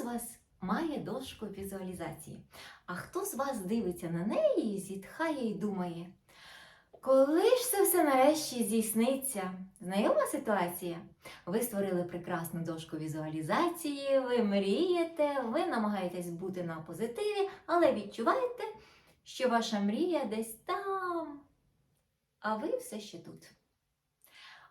з вас має дошку візуалізації? А хто з вас дивиться на неї, зітхає і думає, коли ж це все нарешті здійсниться? Знайома ситуація? Ви створили прекрасну дошку візуалізації, ви мрієте, ви намагаєтесь бути на позитиві, але відчуваєте, що ваша мрія десь там, а ви все ще тут.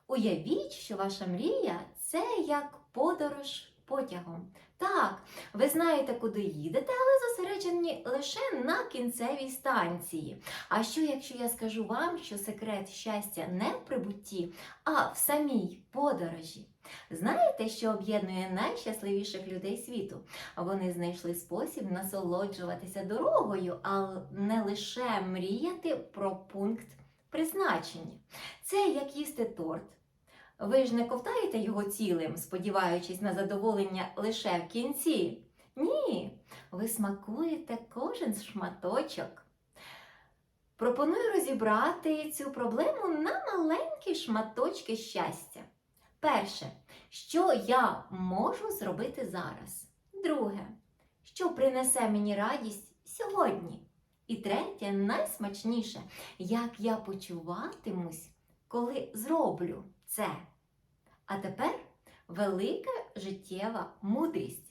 Уявіть, що ваша мрія це як подорож потягом. Так, ви знаєте, куди їдете, але зосереджені лише на кінцевій станції. А що, якщо я скажу вам, що секрет щастя не в прибутті, а в самій подорожі? Знаєте, що об'єднує найщасливіших людей світу? Вони знайшли спосіб насолоджуватися дорогою, а не лише мріяти про пункт призначення. Це як їсти торт. Ви ж не ковтаєте його цілим, сподіваючись на задоволення лише в кінці. Ні, ви смакуєте кожен шматочок. Пропоную розібрати цю проблему на маленькі шматочки щастя. Перше, що я можу зробити зараз? Друге, що принесе мені радість сьогодні? І третє, найсмачніше, як я почуватимусь, коли зроблю це. А тепер велика життєва мудрість.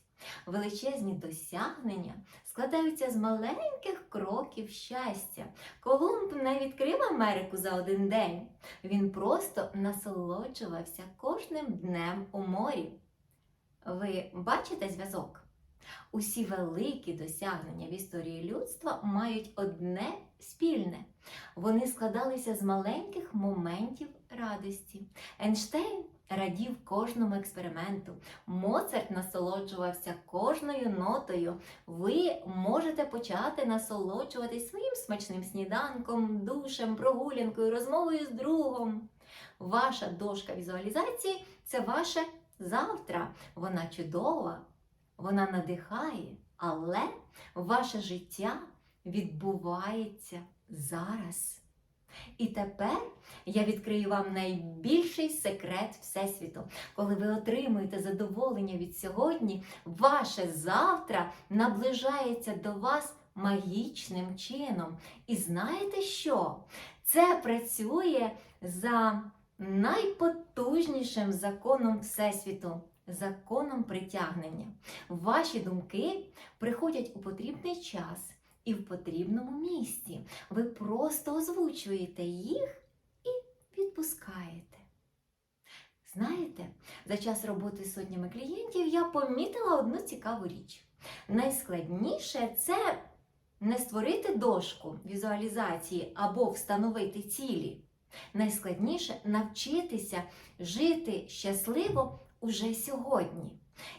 Величезні досягнення складаються з маленьких кроків щастя. Колумб не відкрив Америку за один день. Він просто насолоджувався кожним днем у морі. Ви бачите зв'язок? Усі великі досягнення в історії людства мають одне спільне. Вони складалися з маленьких моментів радості. Ейнштейн радів кожному експерименту. Моцарт насолоджувався кожною нотою. Ви можете почати насолоджуватись своїм смачним сніданком, душем, прогулянкою, розмовою з другом. Ваша дошка візуалізації це ваше завтра. Вона чудова, вона надихає, але ваше життя відбувається зараз. І тепер я відкрию вам найбільший секрет Всесвіту. Коли ви отримуєте задоволення від сьогодні, ваше завтра наближається до вас магічним чином. І знаєте що? Це працює за найпотужнішим законом Всесвіту. Законом притягнення. Ваші думки приходять у потрібний час і в потрібному місці. Ви просто озвучуєте їх і відпускаєте. Знаєте, за час роботи з сотнями клієнтів я помітила одну цікаву річ. Найскладніше це не створити дошку візуалізації або встановити цілі. Найскладніше навчитися жити щасливо уже сьогодні.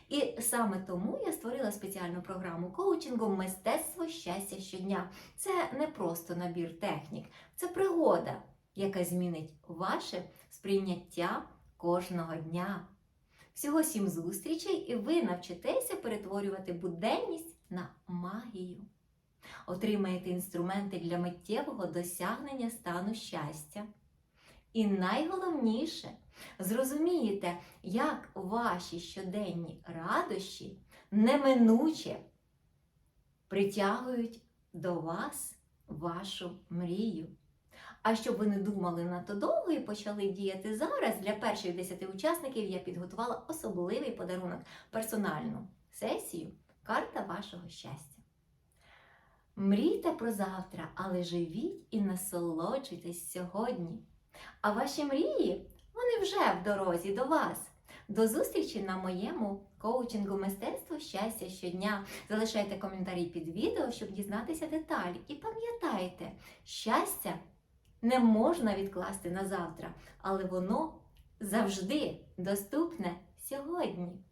І саме тому я створила спеціальну програму коучингу Мистецтво щастя щодня. Це не просто набір технік, це пригода, яка змінить ваше сприйняття кожного дня. Всього сім зустрічей, і ви навчитеся перетворювати буденність на магію. Отримаєте інструменти для миттєвого досягнення стану щастя. І найголовніше, зрозумієте, як ваші щоденні радощі неминуче притягують до вас вашу мрію. А щоб ви не думали надто довго і почали діяти зараз, для перших 10 учасників я підготувала особливий подарунок персональну сесію Карта вашого щастя. Мрійте про завтра, але живіть і насолоджуйтесь сьогодні. А ваші мрії, вони вже в дорозі до вас. До зустрічі на моєму коучингу мистецтво щастя щодня. Залишайте коментарі під відео, щоб дізнатися деталі. І пам'ятайте, щастя не можна відкласти на завтра, але воно завжди доступне сьогодні.